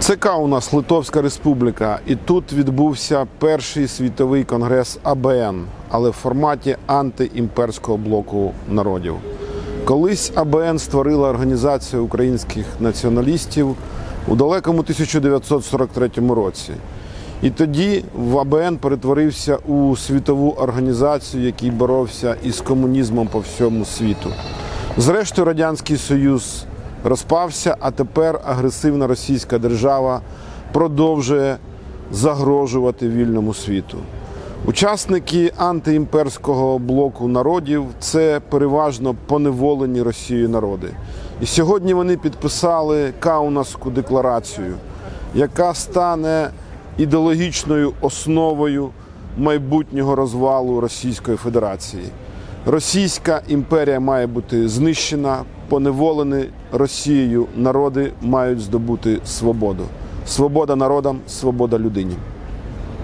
ЦК у нас Литовська Республіка, і тут відбувся перший світовий конгрес АБН, але в форматі антиімперського блоку народів. Колись АБН створила організація українських націоналістів у далекому 1943 році. І тоді в АБН перетворився у світову організацію, який боровся із комунізмом по всьому світу. Зрештою, Радянський Союз розпався, а тепер агресивна російська держава продовжує загрожувати вільному світу. Учасники антиімперського блоку народів це переважно поневолені Росією народи. І сьогодні вони підписали Каунасську декларацію, яка стане ідеологічною основою майбутнього розвалу Російської Федерації. Російська імперія має бути знищена, поневолені Росією народи мають здобути свободу. Свобода народам, свобода людині.